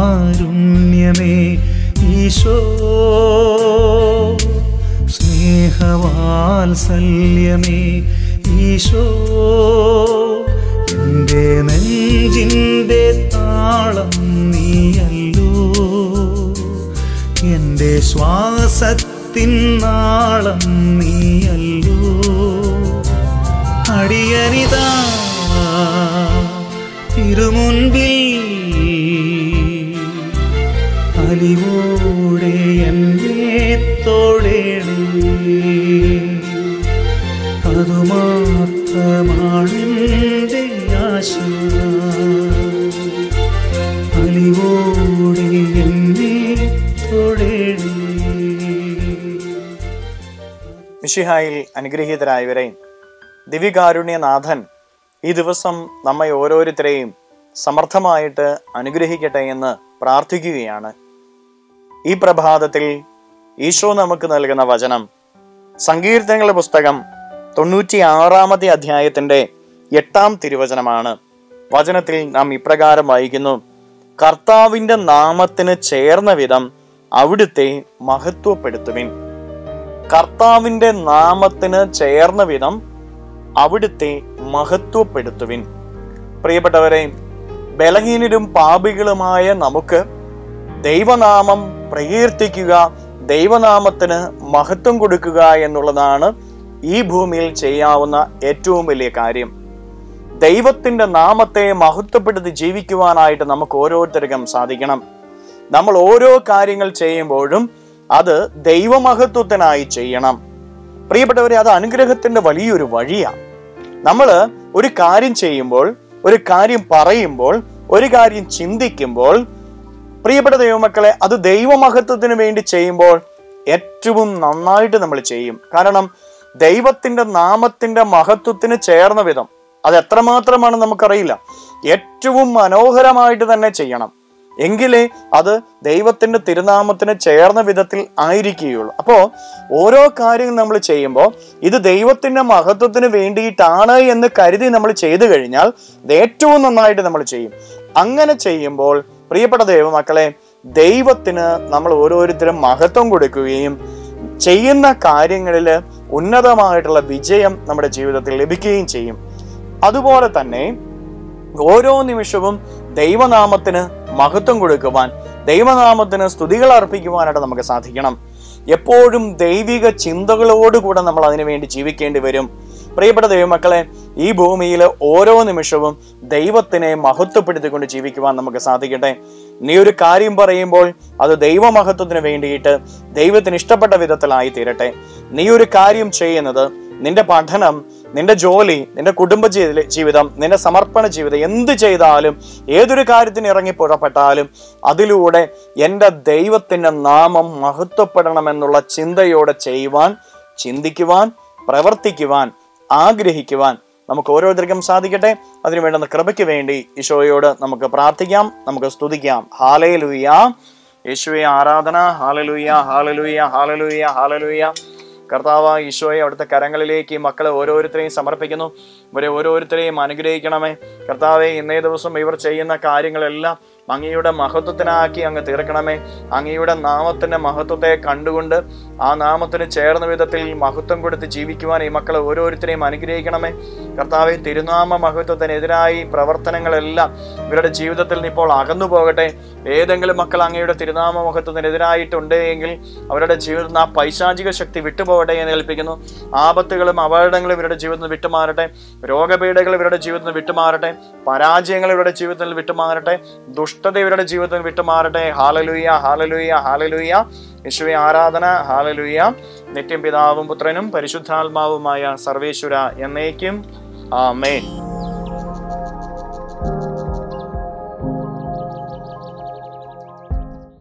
ദിവ്യകാരുണ്യമേ ഈശോ സ്നേഹവാത്സല്യമേ ഈശോ എന്റെ നെഞ്ചിന്റെ താളം നീയല്ലോ എന്റെ ശ്വാസത്തിൻ നാളം നീയല്ലോ. അടിയനിതാ അലിവോടെ എന്നെ തൊടേണേ അതുമാത്രമാണെന്റെ ആശ. അലിവോടെ എന്നെ തൊടേണേ മിഷിഹായിൽ അനുഗ്രഹീതരായവരെ ദിവ്യകാരുണ്യനാഥൻ ഈ ദിവസം നമ്മെ ഓരോരുത്തരെയും സമർത്ഥമായിട്ട് അനുഗ്രഹിക്കട്ടെ എന്ന് പ്രാർത്ഥിക്കുകയാണ്. ഈ പ്രഭാതത്തിൽ ഈശോ നമുക്ക് നൽകുന്ന വചനം സങ്കീർത്തനങ്ങളുടെ പുസ്തകം തൊണ്ണൂറ്റി ആറാമത്തെ അധ്യായത്തിന്റെ എട്ടാം തിരുവചനമാണ്. വചനത്തിൽ നാം ഇപ്രകാരം വായിക്കുന്നു കർത്താവിന്റെ നാമത്തിന് ചേർന്ന വിധം അവിടുത്തെ മഹത്വപ്പെടുത്തുവിൻ. കർത്താവിന്റെ നാമത്തിന് ചേർന്ന വിധം അവിടുത്തെ മഹത്വപ്പെടുത്തുവിൻ. പ്രിയപ്പെട്ടവരെ ബലഹീനരും പാപികളുമായ നമുക്ക് ദൈവനാമം പ്രകീർത്തിക്കുക ദൈവനാമത്തിന് മഹത്വം കൊടുക്കുക എന്നുള്ളതാണ് ഈ ഭൂമിയിൽ ചെയ്യാവുന്ന ഏറ്റവും വലിയ കാര്യം. ദൈവത്തിന്റെ നാമത്തെ മഹത്വപ്പെടുത്തി ജീവിക്കുവാനായിട്ട് നമുക്ക് ഓരോരുത്തർക്കും സാധിക്കണം. നമ്മൾ ഓരോ കാര്യങ്ങൾ ചെയ്യുമ്പോഴും അത് ദൈവമഹത്വത്തിനായി ചെയ്യണം. പ്രിയപ്പെട്ടവരെ അത് അനുഗ്രഹത്തിന്റെ വലിയൊരു വഴിയാണ് നമ്മൾ ഒരു കാര്യം ചെയ്യുമ്പോൾ ഒരു കാര്യം പറയുമ്പോൾ ഒരു കാര്യം ചിന്തിക്കുമ്പോൾ പ്രിയപ്പെട്ട ദൈവമക്കളെ അത് ദൈവമഹത്വത്തിന് വേണ്ടി ചെയ്യുമ്പോൾ ഏറ്റവും നന്നായിട്ട് നമ്മൾ ചെയ്യും. കാരണം ദൈവത്തിന്റെ നാമത്തിന്റെ മഹത്വത്തിന് ചേർന്ന വിധം അത് എത്രമാത്രമാണ് നമുക്കറിയില്ല. ഏറ്റവും മനോഹരമായിട്ട് തന്നെ ചെയ്യണം. എങ്കിലേ അത് ദൈവത്തിന്റെ തിരുനാമത്തിന് ചേർന്ന വിധത്തിൽ ആയിരിക്കുകയുള്ളൂ. അപ്പോൾ ഓരോ കാര്യങ്ങൾ നമ്മൾ ചെയ്യുമ്പോൾ ഇത് ദൈവത്തിന്റെ മഹത്വത്തിന് വേണ്ടിയിട്ടാണ് എന്ന് കരുതി നമ്മൾ ചെയ്തു കഴിഞ്ഞാൽ ഏറ്റവും നന്നായിട്ട് നമ്മൾ ചെയ്യും. അങ്ങനെ ചെയ്യുമ്പോൾ പ്രിയപ്പെട്ട ദൈവമക്കളെ ദൈവത്തിന് നമ്മൾ ഓരോരുത്തരും മഹത്വം കൊടുക്കുകയും ചെയ്യുന്ന കാര്യങ്ങളിൽ ഉന്നതമായിട്ടുള്ള വിജയം നമ്മുടെ ജീവിതത്തിൽ ലഭിക്കുകയും ചെയ്യും. അതുപോലെ തന്നെ ഓരോ നിമിഷവും ദൈവനാമത്തിന് മഹത്വം കൊടുക്കുവാൻ ദൈവനാമത്തിന് സ്തുതികൾ അർപ്പിക്കുവാനായിട്ട് നമുക്ക് സാധിക്കണം. എപ്പോഴും ദൈവിക ചിന്തകളോടുകൂടെ നമ്മൾ അതിനു വേണ്ടി ജീവിക്കേണ്ടി വരും. പ്രിയപ്പെട്ട ദൈവമക്കളെ ഈ ഭൂമിയിൽ ഓരോ നിമിഷവും ദൈവത്തിനെ മഹത്വപ്പെടുത്തിക്കൊണ്ട് ജീവിക്കുവാൻ നമുക്ക് സാധിക്കട്ടെ. നീ ഒരു കാര്യം പറയുമ്പോൾ അത് ദൈവമഹത്വത്തിന് വേണ്ടിയിട്ട് ദൈവത്തിന് ഇഷ്ടപ്പെട്ട വിധത്തിലായി തീരട്ടെ. നീ ഒരു കാര്യം ചെയ്യുന്നത് നിന്റെ പഠനം നിന്റെ ജോലി നിന്റെ കുടുംബ ജീവിതം നിന്റെ സമർപ്പണ ജീവിതം എന്ത് ചെയ്താലും ഏതൊരു കാര്യത്തിന് ഇറങ്ങി പുറപ്പെട്ടാലും അതിലൂടെ എന്റെ ദൈവത്തിന്റെ നാമം മഹത്വപ്പെടണമെന്നുള്ള ചിന്തയോടെ ചെയ്യുവാൻ ചിന്തിക്കുവാൻ പ്രവർത്തിക്കുവാൻ ആഗ്രഹിക്കുവാൻ നമുക്ക് ഓരോരുത്തർക്കും സാധിക്കട്ടെ. അതിനു വേണ്ടുന്ന കൃപയ്ക്ക് വേണ്ടി ഈശോയോട് നമുക്ക് പ്രാർത്ഥിക്കാം. നമുക്ക് സ്തുതിക്കാം. ഹാലേ ലുയ്യ യേശുവെ ആരാധന. ഹാലലുയ്യ ഹാലലുയ്യ ഹാലലുയ്യ ഹാലലുയ്യ കർത്താവ് ഈശോയെ അവിടുത്തെ കരങ്ങളിലേക്ക് മക്കളെ ഓരോരുത്തരെയും സമർപ്പിക്കുന്നു. ഇവരെ ഓരോരുത്തരെയും അനുഗ്രഹിക്കണമേ. കർത്താവെ ഇന്നേ ദിവസം ഇവർ ചെയ്യുന്ന കാര്യങ്ങളെല്ലാം അങ്ങയുടെ മഹത്വത്തിനാക്കി അങ്ങ് തീർക്കണമേ. അങ്ങയുടെ നാമത്തിന്റെ മഹത്വത്തെ കണ്ടുകൊണ്ട് ആ നാമത്തിന് ചേർന്ന വിധത്തിൽ മഹത്വം കൊടുത്ത് ജീവിക്കുവാൻ ഈ മക്കളെ ഓരോരുത്തരെയും അനുഗ്രഹിക്കണമേ. കർത്താവ് തിരുനാമ മഹത്വത്തിനെതിരായി പ്രവർത്തനങ്ങളെല്ലാം ഇവരുടെ ജീവിതത്തിൽ നിന്ന് ഇപ്പോൾ അകന്നു പോകട്ടെ. ഏതെങ്കിലും മക്കൾ അങ്ങയുടെ തിരുനാമ മഹത്വത്തിനെതിരായിട്ടുണ്ട് എങ്കിൽ അവരുടെ ജീവിതത്തിൽ നിന്ന് ആ പൈശാചിക ശക്തി വിട്ടുപോകട്ടെ എന്ന് കൽപ്പിക്കുന്നു. ആപത്തുകളും അപകടങ്ങളും ഇവരുടെ ജീവിതത്തിൽ നിന്ന് വിട്ടുമാറട്ടെ. രോഗപീഠകൾ ഇവരുടെ ജീവിതത്തിൽ നിന്ന് വിട്ടുമാറട്ടെ. പരാജയങ്ങൾ ഇവരുടെ ജീവിതത്തിൽ വിട്ടുമാറട്ടെ. ദുഷ്ടത ഇവരുടെ ജീവിതത്തിൽ വിട്ടുമാറട്ടെ. ഹാലലുയ്യ ഹാലലുയ്യ ഹാലലുയ്യ യേശുവെ ആരാധന ഹാലലുയ്യ നിത്യം പിതാവും പുത്രനും പരിശുദ്ധാത്മാവുമായ സർവേശ്വര എന്നേക്കും ആമേൻ.